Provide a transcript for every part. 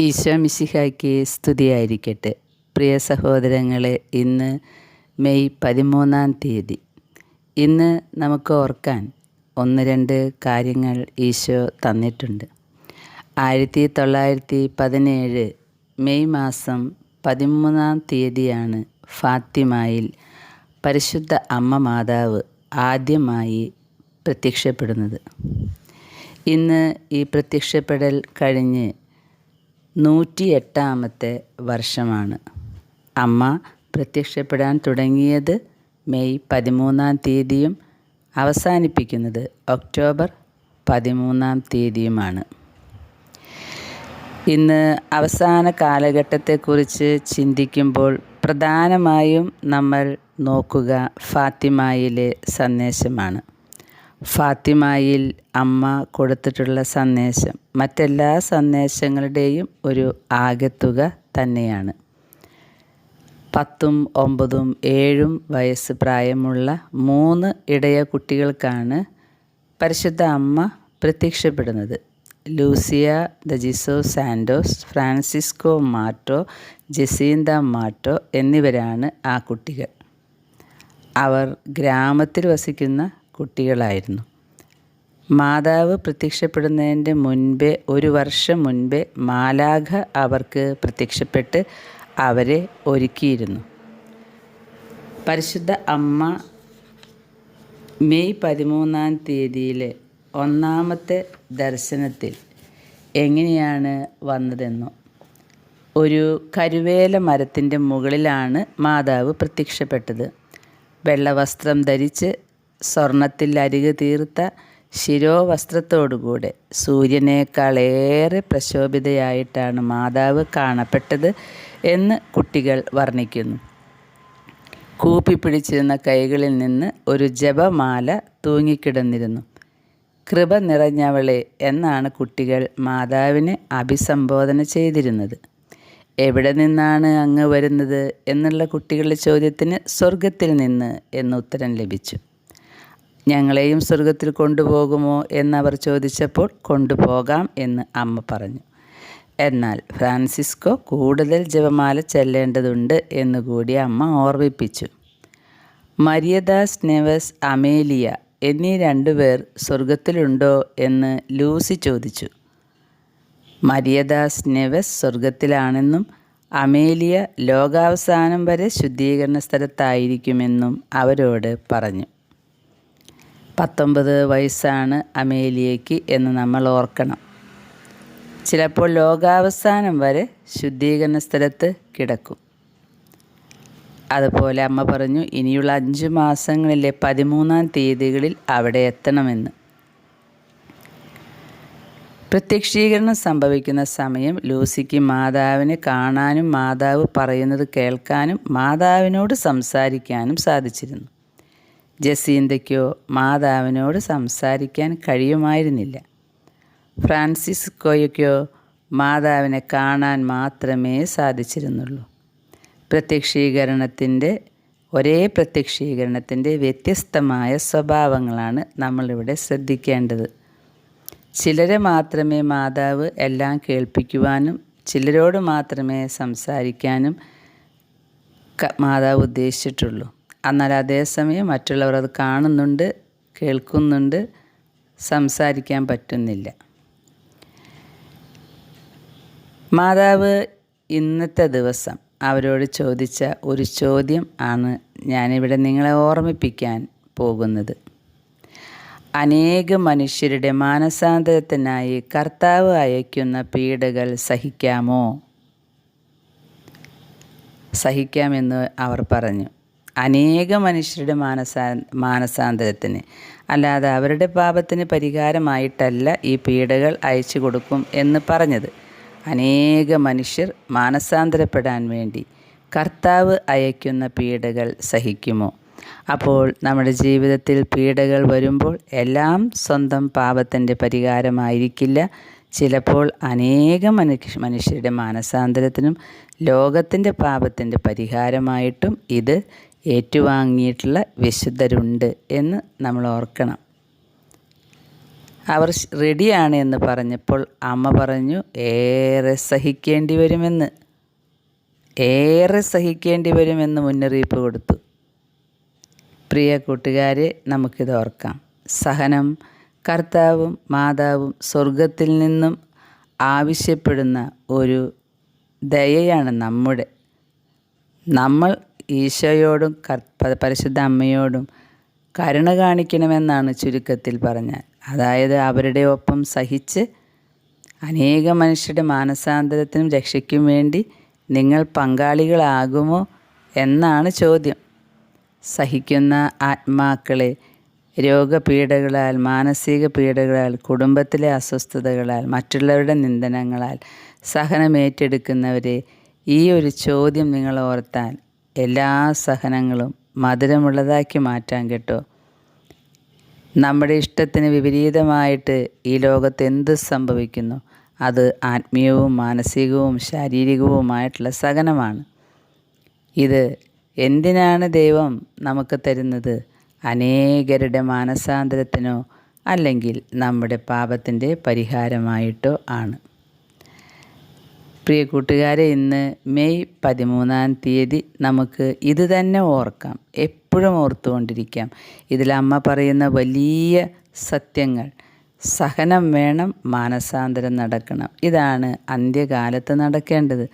ഈശോ മിശിഹായ്ക്ക് സ്തുതിയായിരിക്കട്ടെ. പ്രിയ സഹോദരങ്ങളെ ഇന്ന് മെയ് പതിമൂന്നാം തീയതി. ഇന്ന് നമുക്ക് ഓർക്കാൻ ഒന്ന് രണ്ട് കാര്യങ്ങൾ ഈശോ തന്നിട്ടുണ്ട്. ആയിരത്തി തൊള്ളായിരത്തി പതിനേഴ് മെയ് മാസം പതിമൂന്നാം തീയതിയാണ് ഫാത്തിമായിൽ പരിശുദ്ധ അമ്മ മാതാവ് ആദ്യമായി പ്രത്യക്ഷപ്പെടുന്നത്. ഇന്ന് ഈ പ്രത്യക്ഷപ്പെടൽ കഴിഞ്ഞ് നൂറ്റിയെട്ടാമത്തെ വർഷമാണ്. അമ്മ പ്രത്യക്ഷപ്പെടാൻ തുടങ്ങിയത് മെയ് പതിമൂന്നാം തീയതിയും അവസാനിപ്പിക്കുന്നത് ഒക്ടോബർ പതിമൂന്നാം തീയതിയുമാണ്. ഇന്ന് അവസാന കാലഘട്ടത്തെക്കുറിച്ച് ചിന്തിക്കുമ്പോൾ പ്രധാനമായും നമ്മൾ നോക്കുക ഫാത്തിമായിലെ സന്ദേശമാണ്. ഫാത്തിമായിൽ അമ്മ കൊടുത്തിട്ടുള്ള സന്ദേശം മറ്റെല്ലാ സന്ദേശങ്ങളുടെയും ഒരു ആകെത്തുക തന്നെയാണ്. പത്തും ഒമ്പതും ഏഴും വയസ്സ് പ്രായമുള്ള മൂന്ന് ഇടയ കുട്ടികൾക്കാണ് പരിശുദ്ധ അമ്മ പ്രത്യക്ഷപ്പെടുന്നത്. Lucia ദജിസോ Santos Francisco Marto Jacinta Marto എന്നിവരാണ് ആ കുട്ടികൾ. അവർ ഗ്രാമത്തിൽ വസിക്കുന്ന കുട്ടികളായിരുന്നു. മാതാവ് പ്രത്യക്ഷപ്പെടുന്നതിന്റെ മുൻപേ ഒരു വർഷം മുൻപേ മാലാഖ അവർക്ക് പ്രത്യക്ഷപ്പെട്ട് അവരെ ഒരുക്കിയിരുന്നു. പരിശുദ്ധ അമ്മ മെയ് പതിമൂന്നാം തീയതിയിലെ ഒന്നാമത്തെ ദർശനത്തിൽ എങ്ങനെയാണ് വന്നതെന്നോ ഒരു കരുവേല മരത്തിന്റെ മുകളിലാണ് മാതാവ് പ്രത്യക്ഷപ്പെട്ടത്. വെള്ളവസ്ത്രം ധരിച്ച് സ്വർണത്തിൽ അരികു തീർത്ത ശിരോവസ്ത്രത്തോടുകൂടെ സൂര്യനേക്കാളേറെ പ്രശോഭിതയായിട്ടാണ് മാതാവ് കാണപ്പെട്ടത് എന്ന് കുട്ടികൾ വർണിക്കുന്നു. കൂപ്പിപ്പിടിച്ചിരുന്ന കൈകളിൽ നിന്ന് ഒരു ജപമാല തൂങ്ങിക്കിടന്നിരുന്നു. കൃപ നിറഞ്ഞവളെ എന്നാണ് കുട്ടികൾ മാതാവിനെ അഭിസംബോധന ചെയ്തിരുന്നത്. എവിടെ നിന്നാണ് അങ്ങ് വരുന്നത് എന്നുള്ള കുട്ടികളുടെ ചോദ്യത്തിന് സ്വർഗത്തിൽ നിന്ന് എന്ന് ഉത്തരം ലഭിച്ചു. ഞങ്ങളെയും സ്വർഗത്തിൽ കൊണ്ടുപോകുമോ എന്നവർ ചോദിച്ചപ്പോൾ കൊണ്ടുപോകാം എന്ന് അമ്മ പറഞ്ഞു. എന്നാൽ ഫ്രാൻസിസ്കോ കൂടുതൽ ജപമാല ചെല്ലേണ്ടതുണ്ട് എന്നുകൂടി അമ്മ ഓർമ്മിപ്പിച്ചു. മരിയദാസ് നെവസ് അമേലിയ എന്നീ രണ്ടുപേർ സ്വർഗത്തിലുണ്ടോ എന്ന് ലൂസി ചോദിച്ചു. മരിയദാസ് നെവസ് സ്വർഗത്തിലാണെന്നും അമേലിയ ലോകാവസാനം വരെ ശുദ്ധീകരണ സ്ഥലത്തായിരിക്കുമെന്നും അവരോട് പറഞ്ഞു. പത്തൊമ്പത് വയസ്സാണ് അമേലിയയ്ക്ക് എന്ന് നമ്മൾ ഓർക്കണം. ചിലപ്പോൾ ലോകാവസാനം വരെ ശുദ്ധീകരണ സ്ഥലത്ത് കിടക്കും. അതുപോലെ അമ്മ പറഞ്ഞു ഇനിയുള്ള അഞ്ച് മാസങ്ങളിലെ പതിമൂന്നാം തീയതികളിൽ അവിടെ എത്തണമെന്ന്. പ്രത്യക്ഷീകരണം സംഭവിക്കുന്ന സമയം ലൂസിക്ക് മാതാവിനെ കാണാനും മാതാവ് പറയുന്നത് കേൾക്കാനും മാതാവിനോട് സംസാരിക്കാനും സാധിച്ചിരുന്നു. ജസീന്തയ്ക്കോ മാതാവിനോട് സംസാരിക്കാൻ കഴിയുമായിരുന്നില്ല. ഫ്രാൻസിസ്കോയ്ക്കോ മാതാവിനെ കാണാൻ മാത്രമേ സാധിച്ചിരുന്നുള്ളൂ. പ്രത്യക്ഷീകരണത്തിന്റെ ഒരേ പ്രത്യക്ഷീകരണത്തിന്റെ വ്യത്യസ്തമായ സ്വഭാവങ്ങളാണ് നമ്മളിവിടെ ശ്രദ്ധിക്കേണ്ടത്. ചിലരെ മാത്രമേ മാതാവ് എല്ലാം കേൾപ്പിക്കുവാനും ചിലരോട് മാത്രമേ സംസാരിക്കാനും മാതാവ് ഉദ്ദേശിച്ചിട്ടുള്ളൂ. എന്നാൽ അതേസമയം മറ്റുള്ളവർ അത് കാണുന്നുണ്ട് കേൾക്കുന്നുണ്ട് സംസാരിക്കാൻ പറ്റുന്നില്ല. മാതാവ് ഇന്നത്തെ ദിവസം അവരോട് ചോദിച്ച ഒരു ചോദ്യം ആണ് ഞാനിവിടെ നിങ്ങളെ ഓർമ്മിപ്പിക്കാൻ പോകുന്നത്. അനേക മനുഷ്യരുടെ മാനസാന്തരത്തിനായി കർത്താവ് അയക്കുന്ന പീഡകൾ സഹിക്കാമോ? സഹിക്കാമെന്ന് അവർ പറഞ്ഞു. അനേക മനുഷ്യരുടെ മാനസാ മാനസാന്തരത്തിന്. അല്ലാതെ അവരുടെ പാപത്തിന് പരിഹാരമായിട്ടല്ല ഈ പീഡകൾ അയച്ചു കൊടുക്കും എന്ന് പറഞ്ഞത്. അനേക മനുഷ്യർ മാനസാന്തരപ്പെടാൻ വേണ്ടി കർത്താവ് അയക്കുന്ന പീഡകൾ സഹിക്കുമോ? അപ്പോൾ നമ്മുടെ ജീവിതത്തിൽ പീഡകൾ വരുമ്പോൾ എല്ലാം സ്വന്തം പാപത്തിന്റെ പരിഹാരമായിരിക്കില്ല. ചിലപ്പോൾ അനേകം മനുഷ്യ മനുഷ്യരുടെ മാനസാന്തരത്തിനും ലോകത്തിന്റെ പാപത്തിന്റെ പരിഹാരമായിട്ടും ഇത് ഏറ്റുവാങ്ങിയിട്ടുള്ള വിശുദ്ധരുണ്ട് എന്ന് നമ്മൾ ഓർക്കണം. അവർ റെഡിയാണ് എന്ന് പറഞ്ഞപ്പോൾ അമ്മ പറഞ്ഞു ഏറെ സഹിക്കേണ്ടി വരുമെന്ന്. ഏറെ സഹിക്കേണ്ടി വരുമെന്ന് മുന്നറിയിപ്പ് കൊടുത്തു. പ്രിയ കൂട്ടുകാരെ നമുക്കിത് ഓർക്കാം. സഹനം കർത്താവും മാതാവും സ്വർഗത്തിൽ നിന്നും ആവശ്യപ്പെടുന്ന ഒരു ദയയാണ് നമ്മുടെ. നമ്മൾ ഈശോയോടും പരിശുദ്ധ അമ്മയോടും കരുണ കാണിക്കണമെന്നാണ് ചുരുക്കത്തിൽ പറഞ്ഞാൽ. അതായത് അവരുടെ ഒപ്പം സഹിച്ച് അനേക മനുഷ്യരുടെ മാനസാന്തരത്തിനും രക്ഷയ്ക്കും വേണ്ടി നിങ്ങൾ പങ്കാളികളാകുമോ എന്നാണ് ചോദ്യം. സഹിക്കുന്ന ആത്മാക്കളെ രോഗപീഠകളാൽ മാനസിക പീഡകളാൽ കുടുംബത്തിലെ അസ്വസ്ഥതകളാൽ മറ്റുള്ളവരുടെ നിന്ദനങ്ങളാൽ സഹനമേറ്റെടുക്കുന്നവരെ ഈ ഒരു ചോദ്യം നിങ്ങൾ ഓർത്താൽ എല്ലാ സഹനങ്ങളും മധുരമുള്ളതാക്കി മാറ്റാൻ കേട്ടോ. നമ്മുടെ ഇഷ്ടത്തിന് വിപരീതമായിട്ട് ഈ ലോകത്ത് എന്ത് സംഭവിക്കുന്നു? അത് ആത്മീയവും മാനസികവും ശാരീരികവുമായിട്ടുള്ള സഹനമാണ്. ഇത് എന്തിനാണ് ദൈവം നമുക്ക് തരുന്നത്? അനേകരുടെ മാനസാന്തരത്തിനോ അല്ലെങ്കിൽ നമ്മുടെ പാപത്തിന്റെ പരിഹാരമായിട്ടോ ആണ്. പ്രിയ കൂട്ടുകാരെ ഇന്ന് മെയ് പതിമൂന്നാം തീയതി നമുക്ക് ഇത് തന്നെ ഓർക്കാം എപ്പോഴും ഓർത്തുകൊണ്ടിരിക്കാം. അമ്മ പറയുന്ന വലിയ സത്യങ്ങൾ സഹനം വേണം മാനസാന്തരം നടക്കണം. ഇതാണ് അന്ത്യകാലത്ത് നടക്കേണ്ടത്.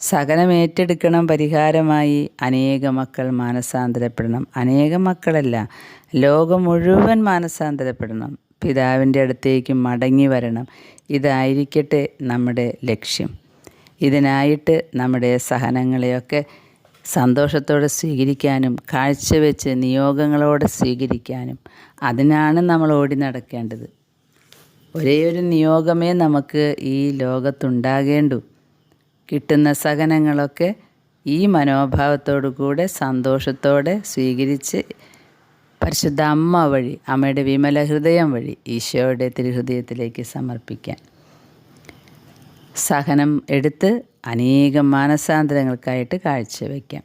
സഹനം ഏറ്റെടുക്കണം പരിഹാരമായി അനേക മക്കൾ മാനസാന്തരപ്പെടണം. അനേക മക്കളല്ല ലോകം മുഴുവൻ മാനസാന്തരപ്പെടണം. പിതാവിന്റെ അടുത്തേക്ക് മടങ്ങി വരണം. ഇതായിരിക്കട്ടെ നമ്മുടെ ലക്ഷ്യം. ഇതിനായിട്ട് നമ്മുടെ സഹനങ്ങളെയൊക്കെ സന്തോഷത്തോടെ സ്വീകരിക്കാനും കാഴ്ചവെച്ച് നിയോഗങ്ങളോടെ സ്വീകരിക്കാനും അതിനാണ് നമ്മൾ ഓടി നടക്കേണ്ടത്. ഒരേ ഒരു നിയോഗമേ നമുക്ക് ഈ ലോകത്തുണ്ടാകേണ്ടൂ. കിട്ടുന്ന സഹനങ്ങളൊക്കെ ഈ മനോഭാവത്തോടു കൂടെ സന്തോഷത്തോടെ സ്വീകരിച്ച് പരിശുദ്ധ അമ്മ വഴി അമ്മയുടെ വിമല ഹൃദയം വഴി ഈശോയുടെ തിരുഹൃദയത്തിലേക്ക് സമർപ്പിക്കാൻ. സഹനം എടുത്ത് അനേകം മാനസാന്തരങ്ങൾക്കായിട്ട് കാഴ്ചവെക്കാം.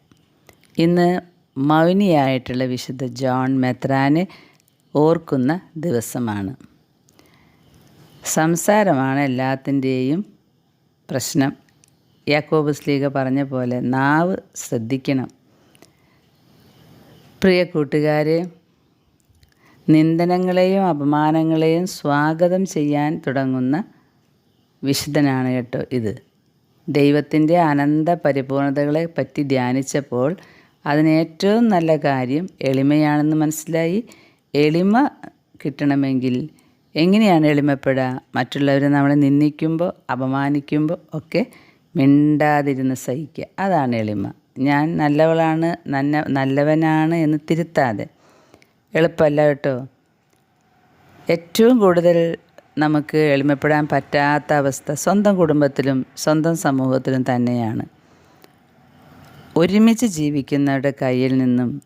ഇന്ന് മൗനിയായിട്ടുള്ള വിശുദ്ധ ജോൺ മെത്രാനെ ഓർക്കുന്ന ദിവസമാണ്. സംസാരമാണ് എല്ലാത്തിന്റെയും പ്രശ്നം. യാക്കോബ് സ്ലീഗ പറഞ്ഞ പോലെ നാവ് ശ്രദ്ധിക്കണം. പ്രിയ കൂട്ടുകാരെ നിന്ദനങ്ങളെയും അപമാനങ്ങളെയും സ്വാഗതം ചെയ്യാൻ തുടങ്ങുന്ന വിശുദ്ധനാണ് കേട്ടോ ഇത്. ദൈവത്തിന്റെ അനന്ത പരിപൂർണതകളെ പറ്റി ധ്യാനിച്ചപ്പോൾ അതിനേറ്റവും നല്ല കാര്യം എളിമയാണെന്ന് മനസ്സിലായി. എളിമ കിട്ടണമെങ്കിൽ എങ്ങനെയാണ് എളിമപ്പെടുക മറ്റുള്ളവരെ നമ്മളെ നിന്ദിക്കുമ്പോൾ അപമാനിക്കുമ്പോൾ ഒക്കെ മിണ്ടാതിരുന്ന് സഹിക്കുക. അതാണ് എളിമ. ഞാൻ നല്ലവളാണ് നന്ന നല്ലവനാണ് എന്ന് തിരുത്താതെ എളുപ്പമല്ല കേട്ടോ. ഏറ്റവും കൂടുതൽ നമുക്ക് എളിമപ്പെടാൻ പറ്റാത്ത അവസ്ഥ സ്വന്തം കുടുംബത്തിലും സ്വന്തം സമൂഹത്തിലും തന്നെയാണ്. ഒരുമിച്ച് ജീവിക്കുന്നവരുടെ കയ്യിൽ നിന്നും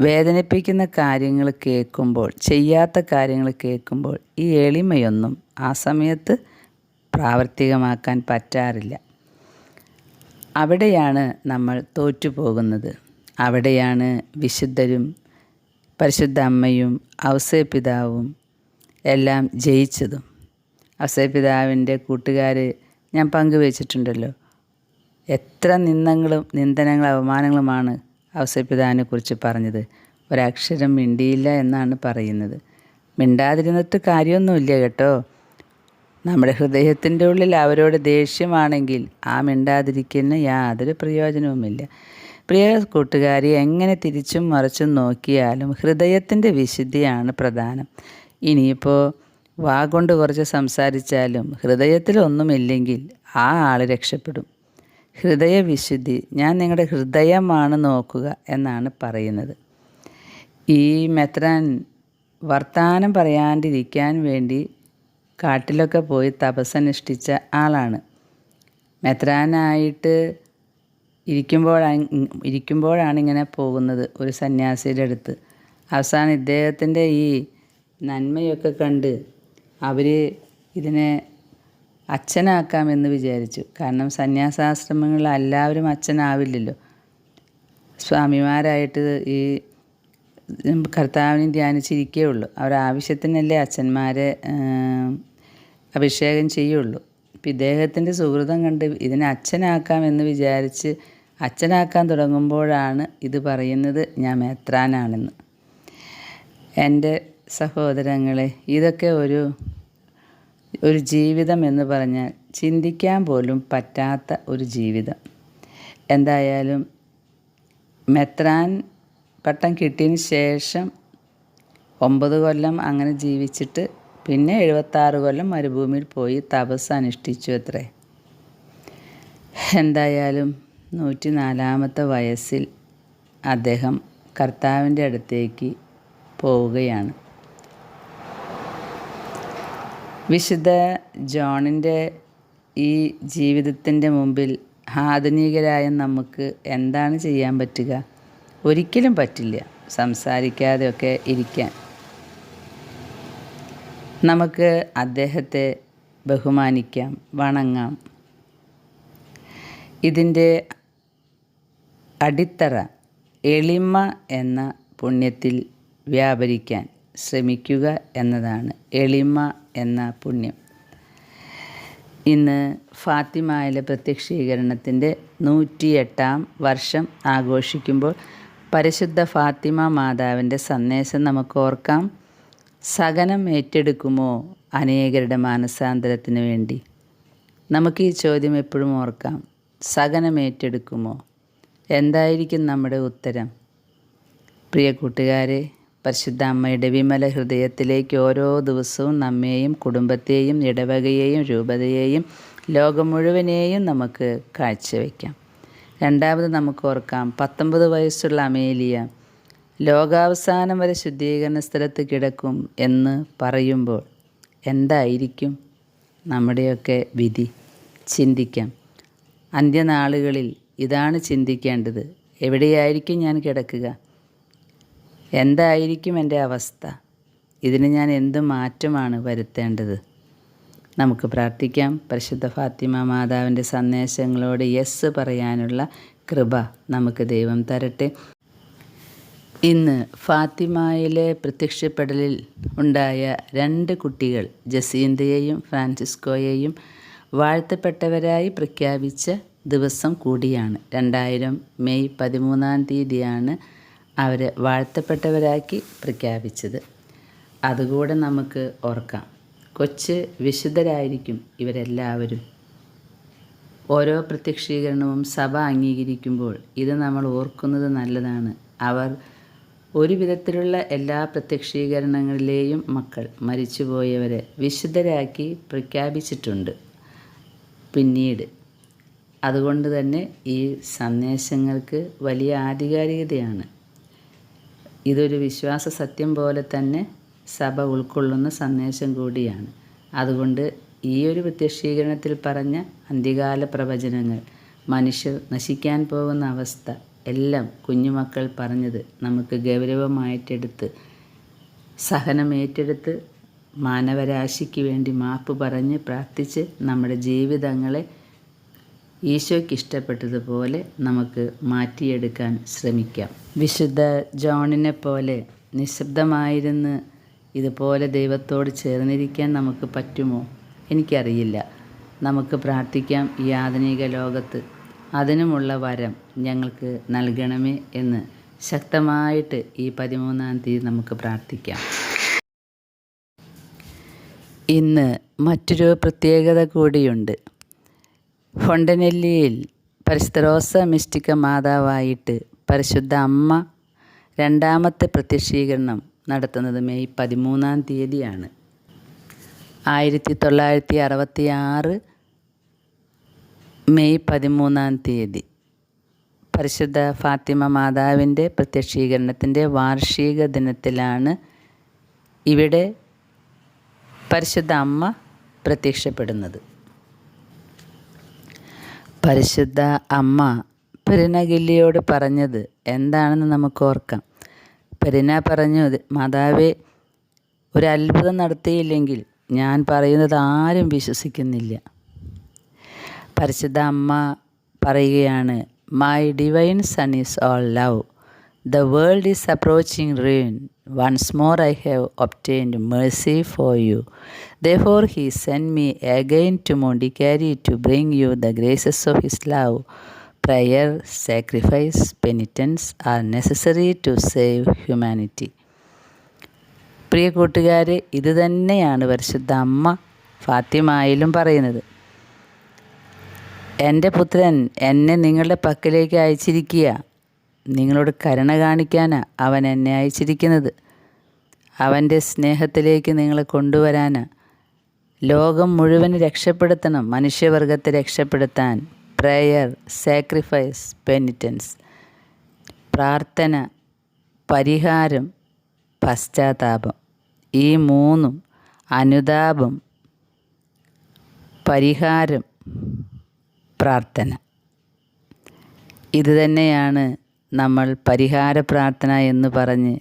വേദനിപ്പിക്കുന്ന കാര്യങ്ങൾ കേൾക്കുമ്പോൾ ചെയ്യാത്ത കാര്യങ്ങൾ കേൾക്കുമ്പോൾ ഈ എളിമയൊന്നും ആ സമയത്ത് പ്രാവർത്തികമാക്കാൻ പറ്റാറില്ല. അവിടെയാണ് നമ്മൾ തോറ്റുപോകുന്നത്. അവിടെയാണ് വിശുദ്ധരും പരിശുദ്ധ അമ്മയും ഔസേ പിതാവും എല്ലാം ജയിച്ചതും. ഔസേ പിതാവിന്റെ കൂട്ടുകാർ ഞാൻ പങ്കുവച്ചിട്ടുണ്ടല്ലോ. എത്ര നിന്ദങ്ങളും നിന്ദനങ്ങളും അവമാനങ്ങളുമാണ് ഔസേ പിതാവിനെ കുറിച്ച് പറഞ്ഞത്. ഒരക്ഷരം മിണ്ടിയില്ല എന്നാണ് പറയുന്നത്. മിണ്ടാതിരുന്നിട്ട് കാര്യമൊന്നുമില്ല കേട്ടോ. നമ്മുടെ ഹൃദയത്തിന്റെ ഉള്ളിൽ അവരോട് ദേഷ്യമാണെങ്കിൽ ആ മിണ്ടാതിരിക്കുന്ന യാതൊരു പ്രയോജനവുമില്ല. പ്രിയ കൂട്ടുകാരി എങ്ങനെ തിരിച്ചും മറിച്ചും നോക്കിയാലും ഹൃദയത്തിന്റെ വിശുദ്ധിയാണ് പ്രധാനം. ഇനിയിപ്പോൾ വാ കൊണ്ട് കുറച്ച് സംസാരിച്ചാലും ഹൃദയത്തിലൊന്നുമില്ലെങ്കിൽ ആ ആൾ രക്ഷപ്പെടും. ഹൃദയവിശുദ്ധി ഞാൻ നിങ്ങളുടെ ഹൃദയമാണ് നോക്കുക എന്നാണ് പറയുന്നത്. ഈ മെത്രാൻ വർത്തമാനം പറയാണ്ടിരിക്കാൻ വേണ്ടി കാട്ടിലൊക്കെ പോയി തപസ്സനുഷ്ഠിച്ച ആളാണ്. മെത്രാനായിട്ട് ഇരിക്കുമ്പോഴാണ് ഇരിക്കുമ്പോഴാണ് ഇങ്ങനെ പോകുന്നത് ഒരു സന്യാസിയുടെ അടുത്ത്. അവസാനം ഇദ്ദേഹത്തിന്റെ ഈ നന്മയൊക്കെ കണ്ട് അവർ ഇതിനെ അച്ഛനാക്കാമെന്ന് വിചാരിച്ചു. കാരണം സന്യാസാശ്രമങ്ങളിൽ എല്ലാവരും അച്ഛനാവില്ലല്ലോ. സ്വാമിമാരായിട്ട് ഈ കർത്താവിനെ ധ്യാനിച്ചിരിക്കേ ഉള്ളൂ അവർ ആവശ്യത്തിനല്ലേ അച്ഛന്മാരെ അഭിഷേകം ചെയ്യുള്ളൂ. ഇപ്പം ഇദ്ദേഹത്തിന്റെ സുഹൃതം കണ്ട് ഇതിനെ അച്ഛനാക്കാം എന്ന് വിചാരിച്ച് അച്ഛനാക്കാൻ തുടങ്ങുമ്പോഴാണ് ഇത് പറയുന്നത് ഞാൻ മേത്രാനാണെന്ന്. എന്റെ സഹോദരങ്ങളെ ഇതൊക്കെ ഒരു ഒരു ജീവിതം എന്ന് പറഞ്ഞാൽ ചിന്തിക്കാൻ പോലും പറ്റാത്ത ഒരു ജീവിതം. എന്തായാലും മെത്രാൻ പട്ടം കിട്ടിയതിന് ശേഷം ഒമ്പത് കൊല്ലം അങ്ങനെ ജീവിച്ചിട്ട് പിന്നെ എഴുപത്താറ് കൊല്ലം മരുഭൂമിയിൽ പോയി തപസ് അനുഷ്ഠിച്ചു അത്രേ. എന്തായാലും നൂറ്റി നാലാമത്തെ വയസ്സിൽ അദ്ദേഹം കർത്താവിന്റെ അടുത്തേക്ക് പോവുകയാണ്. വിശുദ്ധ ജോണിന്റെ ഈ ജീവിതത്തിന്റെ മുമ്പിൽ ആധുനികരായ നമുക്ക് എന്താണ് ചെയ്യാൻ പറ്റുക? ഒരിക്കലും പറ്റില്ല സംസാരിക്കാതെയൊക്കെ ഇരിക്കാൻ. നമുക്ക് അദ്ദേഹത്തെ ബഹുമാനിക്കാം വണങ്ങാം. ഇതിന്റെ അടിത്തറ എളിമ എന്ന പുണ്യത്തിൽ വ്യാപരിക്കാൻ ശ്രമിക്കുക എന്നതാണ് എളിമ എന്ന പുണ്യം. ഇന്ന് ഫാത്തിമായിലെ പ്രത്യക്ഷീകരണത്തിന്റെ നൂറ്റിയെട്ടാം വർഷം ആഘോഷിക്കുമ്പോൾ പരിശുദ്ധ ഫാത്തിമ മാതാവിന്റെ സന്ദേശം നമുക്ക് ഓർക്കാം. സകനം ഏറ്റെടുക്കുമോ അനേകരുടെ മാനസാന്തരത്തിന് വേണ്ടി? നമുക്ക് ഈ ചോദ്യം എപ്പോഴും ഓർക്കാം. സകനം ഏറ്റെടുക്കുമോ എന്തായിരിക്കും നമ്മുടെ ഉത്തരം? പ്രിയ കൂട്ടുകാരെ പരിശുദ്ധ അമ്മയുടെ വിമല ഹൃദയത്തിലേക്ക് ഓരോ ദിവസവും നമ്മെയും കുടുംബത്തെയും ഇടവകയെയും രൂപതയെയും ലോകം മുഴുവനെയും നമുക്ക് കാഴ്ചവെക്കാം രണ്ടാമത് നമുക്ക് ഓർക്കാം പത്തൊമ്പത് വയസ്സുള്ള അമേലിയ ലോകാവസാനം വരെ ശുദ്ധീകരണ സ്ഥലത്ത് കിടക്കും എന്ന് പറയുമ്പോൾ എന്തായിരിക്കും നമ്മുടെയൊക്കെ വിധി? ചിന്തിക്കാം. അന്ത്യനാളുകളിൽ ഇതാണ് ചിന്തിക്കേണ്ടത്. എവിടെയായിരിക്കും ഞാൻ കിടക്കുക? എന്തായിരിക്കും എന്റെ അവസ്ഥ? ഇതിന് ഞാൻ എന്ത് മാറ്റമാണ് വരുത്തേണ്ടത്? നമുക്ക് പ്രാർത്ഥിക്കാം. പരിശുദ്ധ ഫാത്തിമ മാതാവിന്റെ സന്ദേശങ്ങളോട് യെസ് പറയാനുള്ള കൃപ നമുക്ക് ദൈവം തരട്ടെ. ഇന്ന് ഫാത്തിമയിലെ പ്രത്യക്ഷപ്പെടലിൽ ഉണ്ടായ രണ്ട് കുട്ടികൾ ജസീന്തയെയും ഫ്രാൻസിസ്കോയെയും വാഴ്ത്തപ്പെട്ടവരായി പ്രഖ്യാപിച്ച ദിവസം കൂടിയാണ്. രണ്ടായിരം മെയ് പതിമൂന്നാം തീയതിയാണ് അവരെ വാഴ്ത്തപ്പെട്ടവരാക്കി പ്രഖ്യാപിച്ചത്. അതുകൂടെ നമുക്ക് ഓർക്കാം. കൊച്ച് വിശുദ്ധരായിരിക്കും ഇവരെല്ലാവരും. ഓരോ പ്രത്യക്ഷീകരണവും സഭ അംഗീകരിക്കുമ്പോൾ ഇത് നമ്മൾ ഓർക്കുന്നത് നല്ലതാണ്. അവർ ഒരു വിധത്തിലുള്ള എല്ലാ പ്രത്യക്ഷീകരണങ്ങളിലെയും മക്കൾ മരിച്ചുപോയവരെ വിശുദ്ധരാക്കി പ്രഖ്യാപിച്ചിട്ടുണ്ട്. പിന്നീട് അതുകൊണ്ട് തന്നെ ഈ സന്ദേശങ്ങൾക്ക് വലിയ ആധികാരികതയാണ്. ഇതൊരു വിശ്വാസ സത്യം പോലെ തന്നെ സഭ ഉൾക്കൊള്ളുന്ന സന്ദേശം കൂടിയാണ്. അതുകൊണ്ട് ഈ ഒരു പ്രത്യക്ഷീകരണത്തിൽ പറഞ്ഞ അന്ത്യകാല പ്രവചനങ്ങൾ മനുഷ്യർ നശിക്കാൻ പോകുന്ന അവസ്ഥ എല്ലാം കുഞ്ഞുമക്കൾ പറഞ്ഞത് നമുക്ക് ഗൗരവമായിട്ടെടുത്ത് സഹനമേറ്റെടുത്ത് മാനവരാശിക്ക് വേണ്ടി മാപ്പ് പറഞ്ഞ് പ്രാർത്ഥിച്ച് നമ്മുടെ ജീവിതങ്ങളെ ഈശോയ്ക്ക് ഇഷ്ടപ്പെട്ടതുപോലെ നമുക്ക് മാറ്റിയെടുക്കാൻ ശ്രമിക്കാം. വിശുദ്ധ ജോണിനെ പോലെ നിശബ്ദമായിരുന്ന് ഇതുപോലെ ദൈവത്തോട് ചേർന്നിരിക്കാൻ നമുക്ക് പറ്റുമോ? എനിക്കറിയില്ല. നമുക്ക് പ്രാർത്ഥിക്കാം ഈ ആധുനിക ലോകത്ത്. അതിനുമുള്ള വരം ഞങ്ങൾക്ക് നൽകണമേ എന്ന് ശക്തമായിട്ട് ഈ പതിമൂന്നാം തീയതി നമുക്ക് പ്രാർത്ഥിക്കാം. ഇന്ന് മറ്റൊരു പ്രത്യേകത കൂടിയുണ്ട്. ഫൊണ്ടനെല്ലിയിൽ പരിസ്ഥരോസ മിസ്റ്റിക്ക മാതാവായിട്ട് പരിശുദ്ധ അമ്മ രണ്ടാമത്തെ പ്രത്യക്ഷീകരണം നടത്തുന്നത് മെയ് പതിമൂന്നാം തീയതിയാണ്. ആയിരത്തി തൊള്ളായിരത്തി അറുപത്തി ആറ് മെയ് പതിമൂന്നാം തീയതി. പരിശുദ്ധ ഫാത്തിമ മാതാവിന്റെ പ്രത്യക്ഷീകരണത്തിന്റെ വാർഷിക ദിനത്തിലാണ് ഇവിടെ പരിശുദ്ധ അമ്മ പ്രത്യക്ഷപ്പെടുന്നത്. പരിശുദ്ധ അമ്മ പെരിനഗില്ലിയോട് പറഞ്ഞത് എന്താണെന്ന് നമുക്ക് ഓർക്കാം. പെരിന പറഞ്ഞു മാതാവേ ഒരു അത്ഭുതം നടത്തിയില്ലെങ്കിൽ ഞാൻ പറയുന്നത് ആരും വിശ്വസിക്കുന്നില്ല. പരിശുദ്ധ അമ്മ പറയുകയാണ് my divine son is all love The world is approaching ruin. Once more I have obtained mercy for you. Therefore he sent me again to Mondicari to bring you the graces of his love. Prayer, sacrifice, penitence are necessary to save humanity. പ്രിയ കൂട്ടുകാരെ ഇത് തന്നെയാണ് പരിശുദ്ധ അമ്മ ഫാത്തിമായിലും പറയുന്നത് എന്റെ പുത്രൻ എന്നെ നിങ്ങളുടെ പക്കലേക്ക് അയച്ചിരിക്കുക നിങ്ങളോട് കരുണ കാണിക്കാനാണ് അവൻ എന്നെ അയച്ചിരിക്കുന്നത്. അവന്റെ സ്നേഹത്തിലേക്ക് നിങ്ങളെ കൊണ്ടുവരാനാ. ലോകം മുഴുവൻ രക്ഷപ്പെടുത്തണം മനുഷ്യവർഗത്തെ രക്ഷപ്പെടുത്താൻ. പ്രേയർ സാക്രിഫൈസ് പെനിറ്റൻസ് പ്രാർത്ഥന പരിഹാരം പശ്ചാത്താപം. ഈ മൂന്നും അനുതാപം പരിഹാരം പ്രാർത്ഥന. ഇത് തന്നെയാണ് നമ്മൾ പരിഹാര പ്രാർത്ഥന എന്ന് പറഞ്ഞ്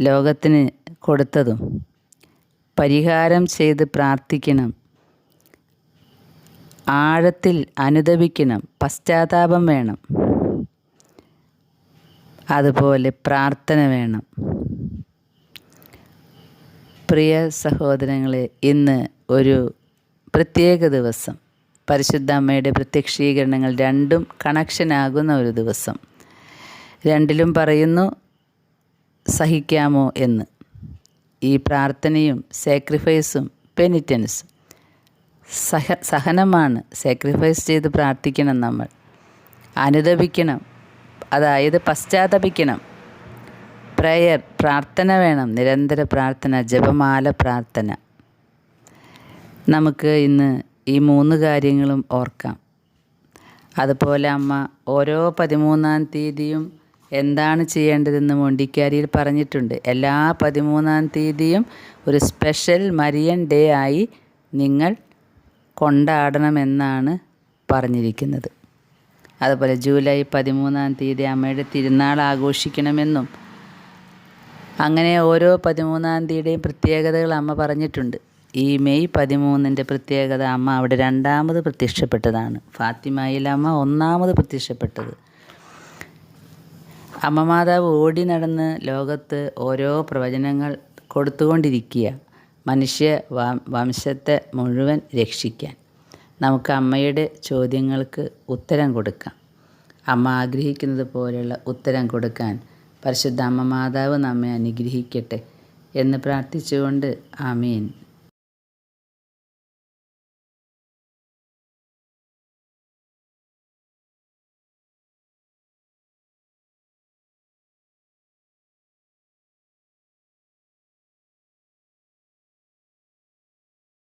ലോകത്തിന് കൊടുത്തതും പരിഹാരം ചെയ്ത് പ്രാർത്ഥിക്കണം. ആഴത്തിൽ അനുദപിക്കണം. പശ്ചാത്താപം വേണം. അതുപോലെ പ്രാർത്ഥന വേണം. പ്രിയ സഹോദരങ്ങളെ ഇന്ന് ഒരു പ്രത്യേക ദിവസം. പരിശുദ്ധ അമ്മയുടെ പ്രത്യക്ഷീകരണങ്ങൾ രണ്ടും കണക്ഷനാകുന്ന ഒരു ദിവസം. രണ്ടിലും പറയുന്നു സഹിക്കാമോ എന്ന്. ഈ പ്രാർത്ഥനയും സാക്രിഫൈസും പെനിറ്റൻസും സഹ സഹനമാണ്. സാക്രിഫൈസ് ചെയ്ത് പ്രാർത്ഥിക്കണം നമ്മൾ. അനുദപിക്കണം. അതായത് പശ്ചാത്തപിക്കണം. പ്രയർ പ്രാർത്ഥന വേണം. നിരന്തര പ്രാർത്ഥന ജപമാല പ്രാർത്ഥന. നമുക്ക് ഇന്ന് ഈ മൂന്ന് കാര്യങ്ങളും ഓർക്കാം. അതുപോലെ അമ്മ ഓരോ പതിമൂന്നാം തീയതിയും എന്താണ് ചെയ്യേണ്ടതെന്ന് മൊണ്ടിക്കാരിയിൽ പറഞ്ഞിട്ടുണ്ട്. എല്ലാ പതിമൂന്നാം തീയതിയും ഒരു സ്പെഷ്യൽ മരിയൻ ഡേ ആയി നിങ്ങൾ കൊണ്ടാടണമെന്നാണ് പറഞ്ഞിരിക്കുന്നത്. അതുപോലെ ജൂലൈ പതിമൂന്നാം തീയതി അമ്മയുടെ തിരുനാൾ ആഘോഷിക്കണമെന്നും അങ്ങനെ ഓരോ പതിമൂന്നാം തീയതിയുടെയും പ്രത്യേകതകൾ അമ്മ പറഞ്ഞിട്ടുണ്ട്. ഈ മെയ് പതിമൂന്നിന്റെ പ്രത്യേകത അമ്മ അവിടെ രണ്ടാമത് പ്രത്യക്ഷപ്പെട്ടതാണ്. ഫാത്തിമയിൽ അമ്മ ഒന്നാമത് പ്രത്യക്ഷപ്പെട്ടത്. അമ്മ മാതാവ് ഓടി നടന്ന് ലോകത്ത് ഓരോ പ്രവചനങ്ങൾ കൊടുത്തുകൊണ്ടിരിക്കുക. മനുഷ്യ വംശത്തെ മുഴുവൻ രക്ഷിക്കാൻ. നമുക്ക് അമ്മയുടെ ചോദ്യങ്ങൾക്ക് ഉത്തരം കൊടുക്കാം. അമ്മ ആഗ്രഹിക്കുന്നത് പോലെയുള്ള ഉത്തരം കൊടുക്കാൻ പരിശുദ്ധ അമ്മ മാതാവ് നമ്മെ അനുഗ്രഹിക്കട്ടെ എന്ന് പ്രാർത്ഥിച്ചുകൊണ്ട് ആമീൻ.